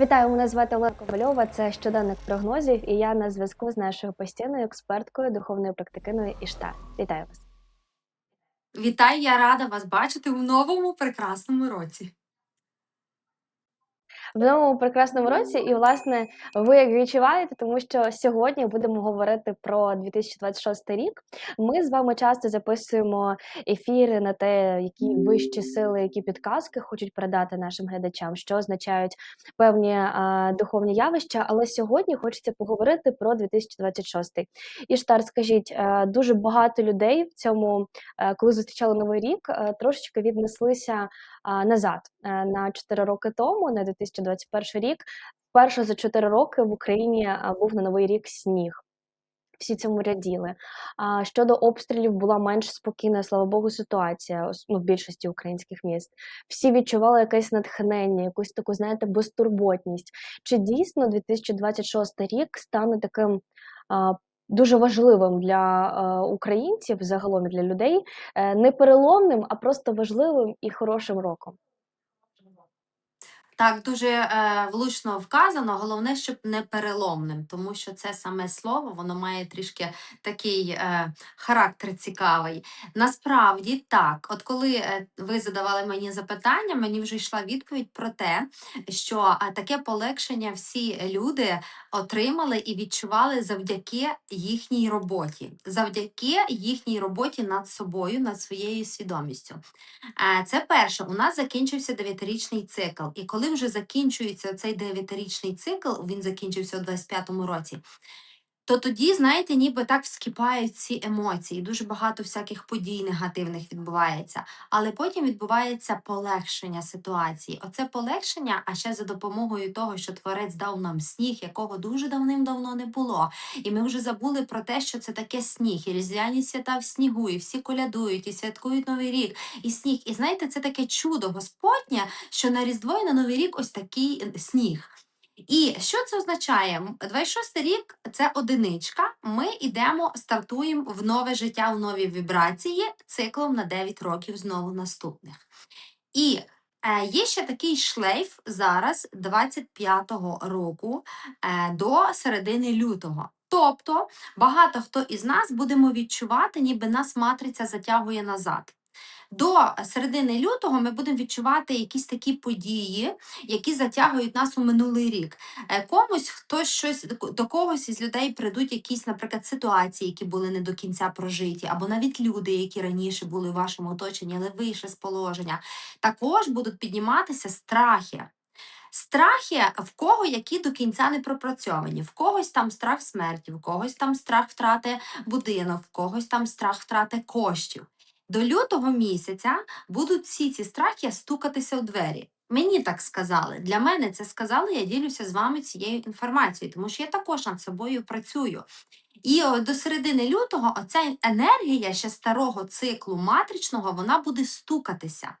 Вітаю, мене звати Олена Ковальова. Це щоденник прогнозів, і я на зв'язку з нашою постійною експерткою, духовною практикиною Іштар. Вітаю вас. Вітаю, я рада вас бачити у новому прекрасному році. В новому прекрасному році, і власне ви як відчуваєте, тому що сьогодні будемо говорити про 2026 рік. Ми з вами часто записуємо ефіри на те, які вищі сили, які підказки хочуть передати нашим глядачам, що означають певні а, духовні явища. Але сьогодні хочеться поговорити про 2026. Іштар, скажіть, дуже багато людей в цьому, коли зустрічали новий рік, трошечки віднеслися назад е, на 4 роки тому, на 2021 рік. Вперше за 4 роки в Україні був на новий рік сніг. Всі цьому раділи. А щодо обстрілів була менш спокійна, слава Богу, ситуація ну, в більшості українських міст. Всі відчували якесь натхнення, якусь таку, знаєте, безтурботність. Чи дійсно 2026 рік стане таким а, дуже важливим для українців, загалом для людей, е, не переломним, а просто важливим і хорошим роком? Так, дуже е, влучно вказано. Головне, щоб не переломним, тому що це саме слово, воно має трішки такий е, характер цікавий. Насправді так, от коли е, ви задавали мені запитання, мені вже йшла відповідь про те, що е, таке полегшення всі люди отримали і відчували завдяки їхній роботі, завдяки їхній роботі над собою, над своєю свідомістю. Е, Це перше, у нас закінчився дев'ятирічний цикл. І коли вже закінчується цей дев'ятирічний цикл, він закінчився у 25-му році. То тоді, знаєте, ніби так вскипають ці емоції, дуже багато всяких подій негативних відбувається. Але потім відбувається полегшення ситуації. Оце полегшення, а ще за допомогою того, що творець дав нам сніг, якого дуже давним-давно не було. І ми вже забули про те, що це таке сніг, і різдвяні свята в снігу, і всі колядують, і святкують Новий рік, і сніг. І знаєте, це таке чудо Господнє, що на Різдво і на Новий рік ось такий е, сніг. І що це означає? М, 26 рік це одиничка. Ми йдемо, стартуємо в нове життя, в нові вібрації циклом на 9 років знову наступних. І е, є ще такий шлейф зараз, 25-го року е, до середини лютого. Тобто багато хто із нас будемо відчувати, ніби нас матриця затягує назад. До середини лютого ми будемо відчувати якісь такі події, які затягують нас у минулий рік. Е, Комусь хтось щось до когось із людей прийдуть якісь, наприклад, ситуації, які були не до кінця прожиті, або навіть люди, які раніше були в вашому оточенні, але вийшли з положення. Також будуть підніматися страхи. Страхи в кого які до кінця не пропрацьовані. В когось там страх смерті, в когось там страх втрати будинок, в когось там страх втрати коштів. До лютого місяця будуть всі ці страхи стукатися у двері. Мені так сказали. Для мене це сказали, я ділюся з вами цією інформацією, тому що я також над собою працюю. І до середини лютого оця енергія ще старого циклу матричного вона буде стукатися.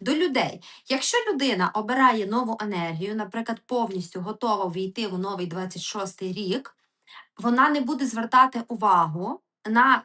До людей. Якщо людина обирає нову енергію, наприклад, повністю готова війти в новий 26-й рік, вона не буде звертати увагу на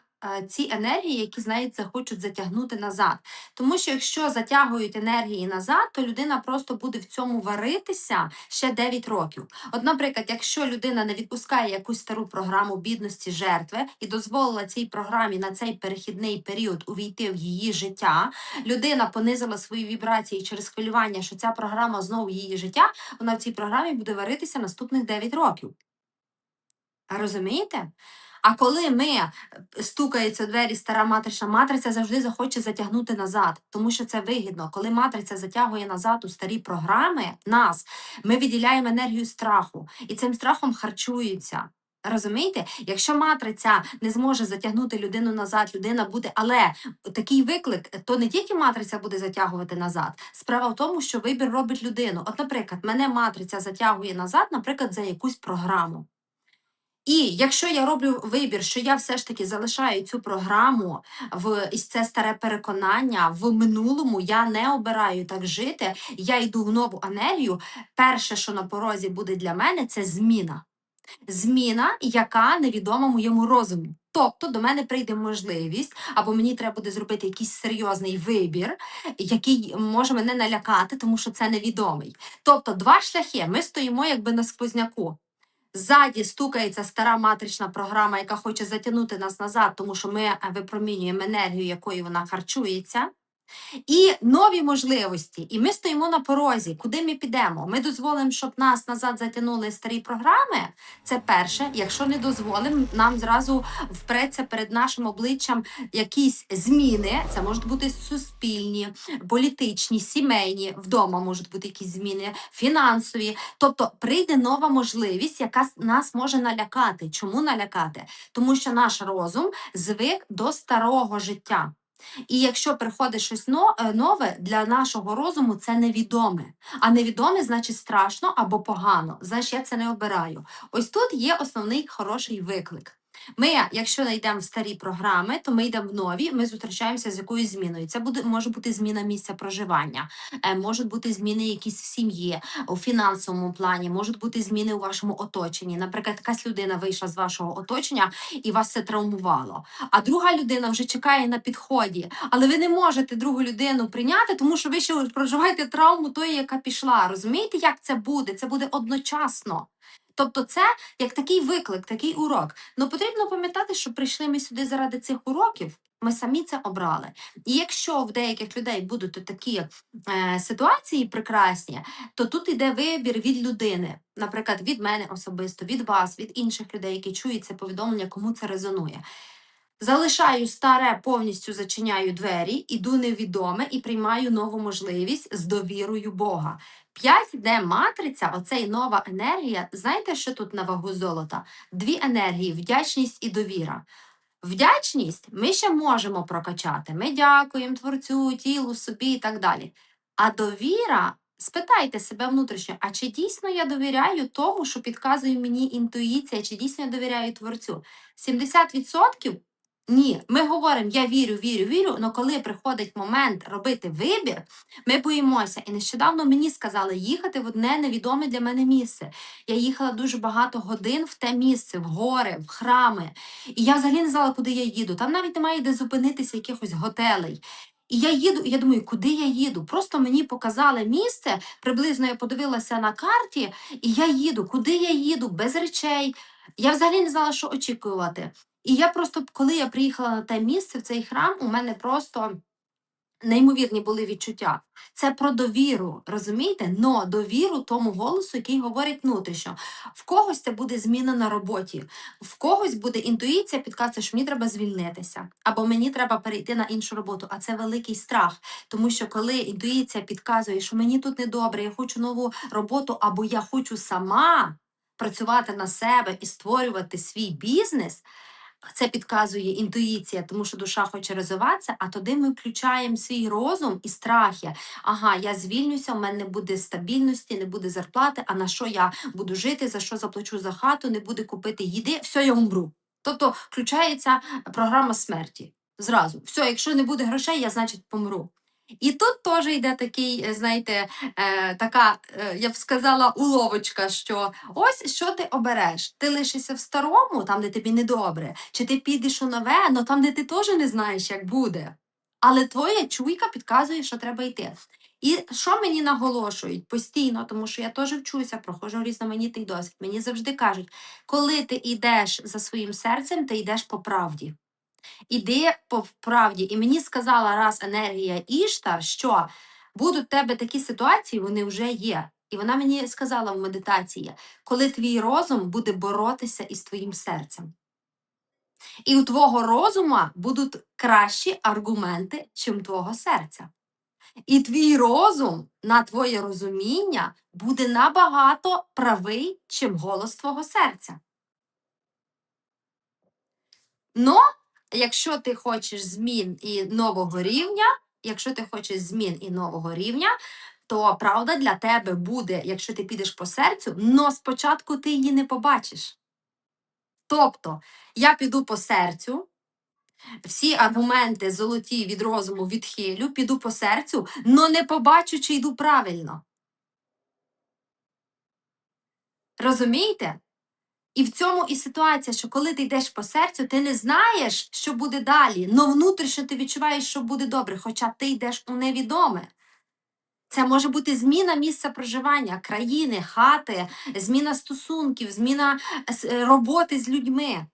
ці енергії, які, знаєте, захочуть затягнути назад. Тому що якщо затягують енергії назад, то людина просто буде в цьому варитися ще 9 років. От, наприклад, якщо людина не відпускає якусь стару програму бідності жертви і дозволила цій програмі на цей перехідний період увійти в її життя, людина понизила свої вібрації через хвилювання, що ця програма знову її життя, вона в цій програмі буде варитися наступних 9 років. Розумієте? А коли ми е, стукається двері стара матрична матриця завжди захоче затягнути назад, тому що це вигідно. Коли матриця затягує назад у старі програми нас, ми виділяємо енергію страху, і цим страхом харчуються. Розумієте, якщо матриця не зможе затягнути людину назад, людина буде, але такий виклик, то не тільки матриця буде затягувати назад. Справа в тому, що вибір робить людину. От, наприклад, мене матриця затягує назад, наприклад, за якусь програму. І якщо я роблю вибір, що я все ж таки залишаю цю програму в і це старе переконання в минулому, я не обираю так жити, я йду в нову енергію. Перше, що на порозі буде для мене, це зміна. Зміна, яка невідома моєму розуму. Тобто до мене прийде можливість, або мені треба буде зробити якийсь серйозний вибір, який може мене налякати, тому що це невідомий. Тобто, два шляхи. Ми стоїмо якби на сквозняку. Ззаді стукається стара матрична програма, яка хоче затягнути нас назад, тому що ми е, випромінюємо енергію, якою вона харчується. І нові можливості. І ми стоїмо на порозі. Куди ми підемо? Ми дозволимо, щоб нас назад затягнули старі програми. Це перше. Якщо не дозволимо, нам зразу впреться перед нашим обличчям якісь зміни. Це можуть бути суспільні, політичні, сімейні. Вдома можуть бути якісь зміни, фінансові. Тобто прийде нова можливість, яка нас може налякати. Чому налякати? Тому що наш розум звик до старого життя. І якщо приходить щось е, нове, для нашого розуму це невідоме. А невідоме значить страшно або погано. Значить, я це не обираю. Ось тут є основний хороший виклик. Ми, якщо знайдемо старі програми, то ми йдемо в нові, ми зустрічаємося з якоюсь зміною. Це буде може бути зміна місця проживання, е, можуть бути зміни якісь в сім'ї, у фінансовому плані, можуть бути зміни у вашому оточенні. Наприклад, якась людина вийшла з вашого оточення і вас це травмувало а друга людина вже чекає на підході. Але ви не можете другу людину прийняти, тому що ви ще проживаєте травму тої, яка пішла. Розумієте, як це буде? Це буде одночасно. Тобто, це як такий виклик, такий урок. Ну потрібно пам'ятати, що прийшли ми сюди заради цих уроків. Ми самі це обрали. І якщо в деяких людей будуть такі е, ситуації прекрасні, то тут йде вибір від людини, наприклад, від мене особисто, від вас, від інших людей, які чують це повідомлення, кому це резонує. Залишаю старе, повністю зачиняю двері, іду невідоме і приймаю нову можливість з довірою Бога. 5D матриця, оцей нова енергія. Знаєте, що тут на вагу золота? Дві енергії вдячність і довіра. Вдячність ми ще можемо прокачати. Ми дякуємо творцю, тілу, собі і так далі. А довіра, спитайте себе внутрішньо, а чи дійсно я довіряю тому, що підказує мені інтуїція, чи дійсно я довіряю творцю? 70% ні. Ми говоримо, я вірю, вірю, вірю, але коли приходить момент робити вибір, ми боїмося. І нещодавно мені сказали їхати в одне невідоме для мене місце. Я їхала дуже багато годин в те місце, в гори, в храми. І я взагалі не знала, куди я їду. Там навіть немає де зупинитися якихось готелей. І я їду, і я думаю, куди я їду? Просто мені показали місце, приблизно я подивилася на карті, і я їду. Куди я їду? Без речей. Я взагалі не знала, що очікувати. І я просто, коли я приїхала на те місце, в цей храм, у мене просто неймовірні були відчуття. Це про довіру, розумієте? Но довіру тому голосу, який говорить внутрішньо. В когось це буде зміна на роботі, в когось буде інтуїція підказує, що мені треба звільнитися, або мені треба перейти на іншу роботу. А це великий страх. Тому що коли інтуїція підказує, що мені тут недобре, я хочу нову роботу, або я хочу сама працювати на себе і створювати свій бізнес. Це підказує інтуїція, тому що душа хоче розвиватися, а туди ми включаємо свій розум і страхи. Ага, я звільнюся, у мене не буде стабільності, не буде зарплати, а на що я буду жити, за що заплачу за хату, не буде купити їди, все, я умру. Тобто включається програма смерті. Зразу. Все, якщо не буде грошей, я значить помру. І тут теж йде такий, е, знаєте, е, така, е, я б сказала, уловочка, що ось що ти обереш. Ти лишишся в старому, там, де тобі недобре, чи ти підеш у нове, але там, де ти теж не знаєш, як буде. Але твоя чуйка підказує, що треба йти. І що мені наголошують постійно, тому що я теж вчуся, проходжу різноманітний досвід. Мені завжди кажуть, коли ти йдеш за своїм серцем, ти йдеш по правді. Іди по правді. І мені сказала раз енергія Іштар, що будуть в тебе такі ситуації, вони вже є. І вона мені сказала в медитації, коли твій розум буде боротися із твоїм серцем. І у твого розума будуть кращі аргументи, чим твого серця. І твій розум на твоє розуміння буде набагато правий, чим голос твого серця. Но якщо ти хочеш змін і нового рівня, якщо ти хочеш змін і нового рівня, то правда для тебе буде, якщо ти підеш по серцю, но спочатку ти її не побачиш. Тобто, я піду по серцю, всі аргументи золоті від розуму відхилю, піду по серцю, но не побачу, чи йду правильно. Розумієте? І в цьому і ситуація, що коли ти йдеш по серцю, ти не знаєш, що буде далі, але внутрішньо ти відчуваєш, що буде добре, хоча ти йдеш у невідоме. Це може бути зміна місця проживання, країни, хати, зміна стосунків, зміна е, роботи з людьми,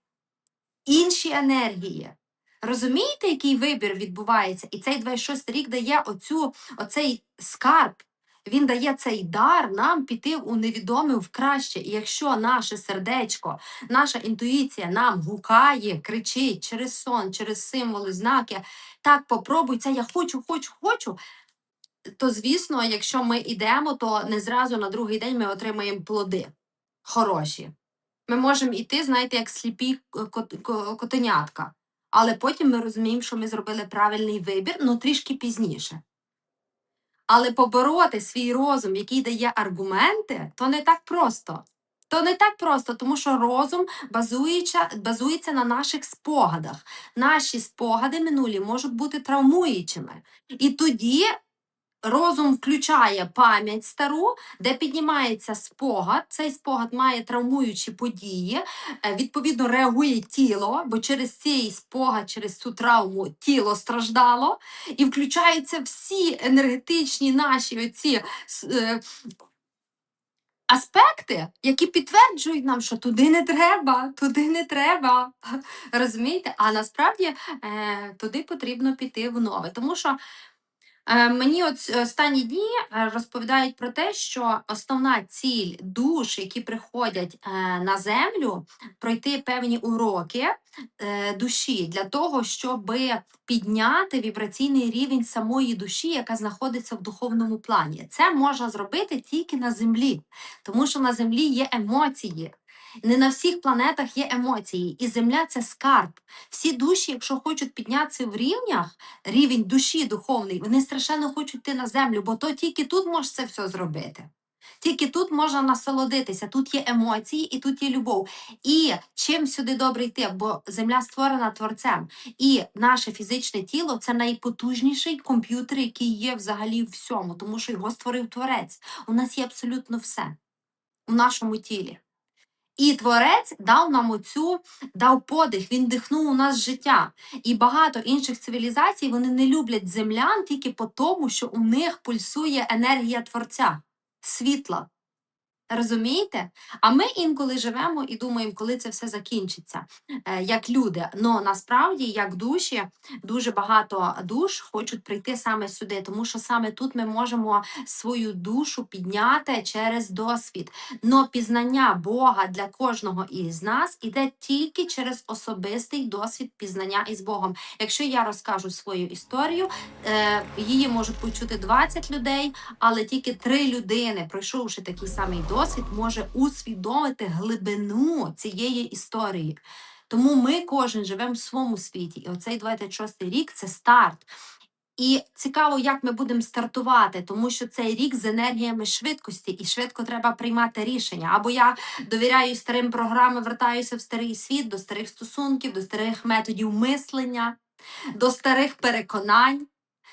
інші енергії. Розумієте, який вибір відбувається? І цей 26 рік дає оцю, оцей скарб. Він дає цей дар нам піти у невідоме в краще. І якщо наше сердечко, наша інтуїція нам гукає, кричить через сон, через символи, знаки, так попробуй це, я хочу, хочу, хочу. То звісно, якщо ми йдемо, то не зразу на другий день ми отримаємо плоди хороші. Ми можемо йти, знаєте, як сліпі ко- котенятка. Але потім ми розуміємо, що ми зробили правильний вибір, ну трішки пізніше. Але побороти свій розум, який дає аргументи, то не так просто. То не так просто, тому що розум базується, базується на наших спогадах. Наші спогади минулі можуть бути травмуючими. І тоді розум включає пам'ять стару, де піднімається спогад. Цей спогад має травмуючі події. е, Відповідно, реагує тіло, бо через цей спогад, через цю травму тіло страждало, і включаються всі енергетичні наші оці е, аспекти, які підтверджують нам, що туди не треба, туди не треба. Розумієте? А насправді е, туди потрібно піти в нове. Тому що Мені от останні дні е, розповідають про те, що основна ціль душ, які приходять е, на землю, пройти певні уроки е, душі для того, щоб підняти вібраційний рівень самої душі, яка знаходиться в духовному плані. Це можна зробити тільки на землі, тому що на землі є емоції. Не на всіх планетах є емоції, і земля це скарб. Всі душі, якщо хочуть піднятися в рівнях, рівень душі духовний, вони страшенно хочуть йти на землю, бо то тільки тут можеш це все зробити. Тільки тут можна насолодитися, тут є емоції і тут є любов. І чим сюди добре йти, бо земля створена творцем, і наше фізичне тіло це найпотужніший комп'ютер, який є взагалі всьому, тому що його створив творець. У нас є абсолютно все у нашому тілі. І творець дав нам оцю, дав подих, він дихнув у нас життя. І багато інших цивілізацій вони не люблять землян тільки по тому, що у них пульсує енергія творця, світла. Розумієте? А ми інколи живемо і думаємо, коли це все закінчиться, е, як люди. Но насправді, як душі, дуже багато душ хочуть прийти саме сюди, тому що саме тут ми можемо свою душу підняти через досвід. Но пізнання Бога для кожного із нас іде тільки через особистий досвід пізнання із Богом. Якщо я розкажу свою історію, е, її можуть почути 20 людей, але тільки три людини, пройшовши такий самий досвід, може усвідомити глибину цієї історії. Тому ми кожен живемо в своєму світі, і оцей 26-й рік це старт. І цікаво, як ми будемо стартувати, тому що цей рік з енергіями швидкості, і швидко треба приймати рішення. Або я довіряю старим програмам, вертаюся в старий світ, до старих стосунків, до старих методів мислення, до старих переконань.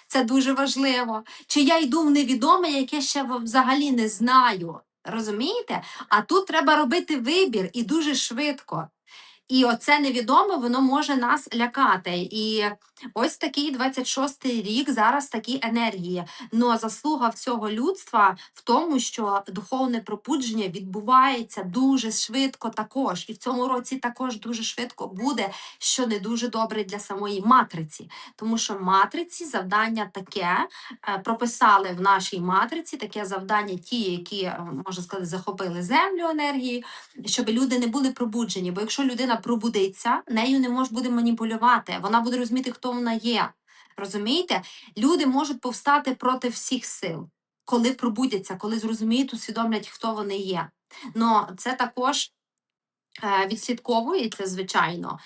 Це дуже важливо. Чи я йду в невідоме, яке ще взагалі не знаю. Розумієте? А тут треба робити вибір і дуже швидко. І оце невідоме, воно може нас лякати. І ось такий 26-й рік, зараз такі енергії. Ну заслуга всього людства в тому, що духовне пробудження відбувається дуже швидко також. І в цьому році також дуже швидко буде, що не дуже добре для самої матриці. Тому що матриці завдання таке е, прописали в нашій матриці таке завдання, ті, які е, можна сказати, захопили землю енергії, щоб люди не були пробуджені. Бо якщо людина пробудиться, нею не може буде маніпулювати. Вона буде розуміти, хто вона є. Розумієте? Люди можуть повстати проти всіх сил, коли пробудяться, коли зрозуміють, усвідомлять, хто вони є. Но це також е, відслідковується, звичайно.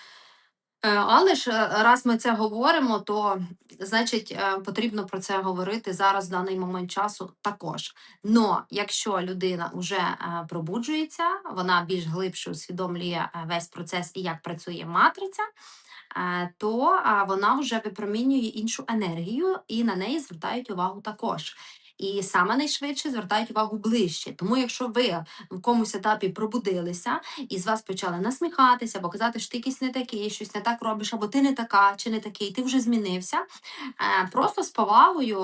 Е, Але ж е, раз ми це говоримо, то значить е, потрібно про це говорити зараз в даний момент часу також. Но якщо людина вже пробуджується, вона більш глибше усвідомлює весь процес і як працює матриця, то вона вже випромінює іншу енергію, і на неї звертають увагу також. І саме найшвидше звертають увагу ближче. Тому, якщо ви в комусь етапі пробудилися і з вас почали насміхатися, або казати, що ти якийсь не такий, щось не так робиш, або ти не така, чи не такий, ти вже змінився. е, Просто з повагою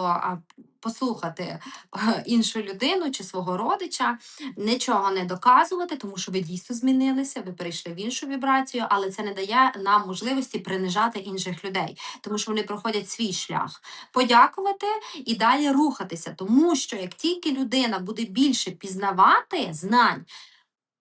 послухати е, іншу людину чи свого родича, нічого не доказувати, тому що ви дійсно змінилися, ви перейшли в іншу вібрацію, але це не дає нам можливості принижати інших людей, тому що вони проходять свій шлях. Подякувати і далі рухатися, тому що як тільки людина буде більше пізнавати знань.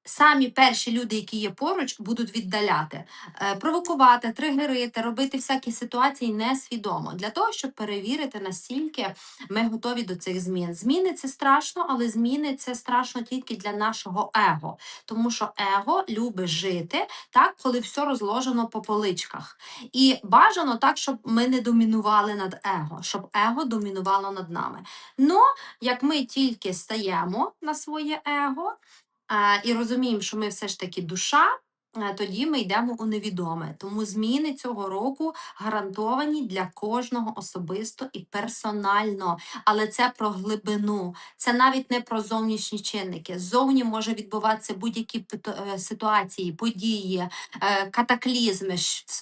Самі перші люди, які є поруч, будуть віддаляти, е, провокувати, тригерити, робити всякі ситуації несвідомо для того, щоб перевірити, наскільки ми готові до цих змін. Зміни це страшно, але зміни це страшно тільки для нашого его, тому що его любить жити так, коли все розложено по поличках. І бажано так, щоб ми не домінували над его, щоб его домінувало над нами. Ну, як ми тільки стаємо на своє его і розуміємо, що ми все ж таки душа. Е, Тоді ми йдемо у невідоме. Тому зміни цього року гарантовані для кожного особисто і персонально. Але це про глибину, це навіть не про зовнішні чинники. Зовні може відбуватися будь-які е, ситуації, події, е, катаклізми,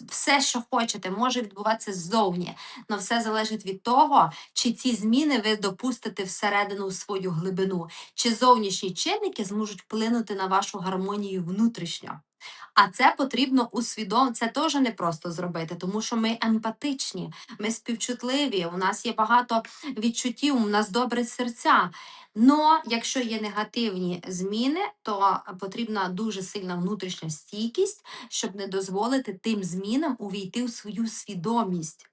все, що хочете, може відбуватися ззовні. Але все залежить від того, чи ці зміни ви допустите всередину свою глибину, чи зовнішні чинники зможуть вплинути на вашу гармонію внутрішньо. А це потрібно усвідомити. Це теж не просто зробити, тому що ми емпатичні, ми співчутливі, у нас є багато відчуттів, у нас добре серця. Но якщо є негативні зміни, то потрібна дуже сильна внутрішня стійкість, щоб не дозволити тим змінам увійти у свою свідомість.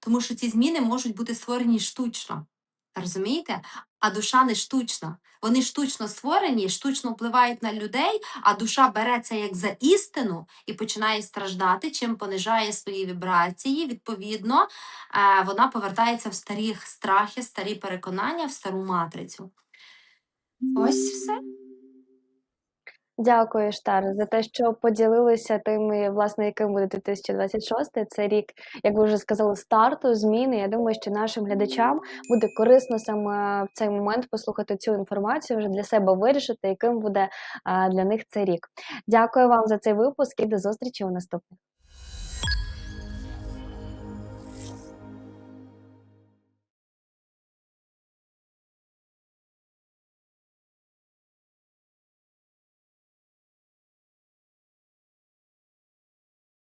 Тому що ці зміни можуть бути створені штучно. Розумієте? А душа не штучна. Вони штучно створені, штучно впливають на людей, а душа бере це як за істину і починає страждати, чим понижає свої вібрації. Відповідно, е, вона повертається в старі страхи, старі переконання, в стару матрицю. Ось все. Дякую, Штар, за те, що поділилися тими, власне, яким буде 2026. Це рік, як ви вже сказали, старту, зміни. Я думаю, що нашим глядачам буде корисно саме в цей момент послухати цю інформацію, вже для себе вирішити, яким буде для них цей рік. Дякую вам за цей випуск і до зустрічі у наступних.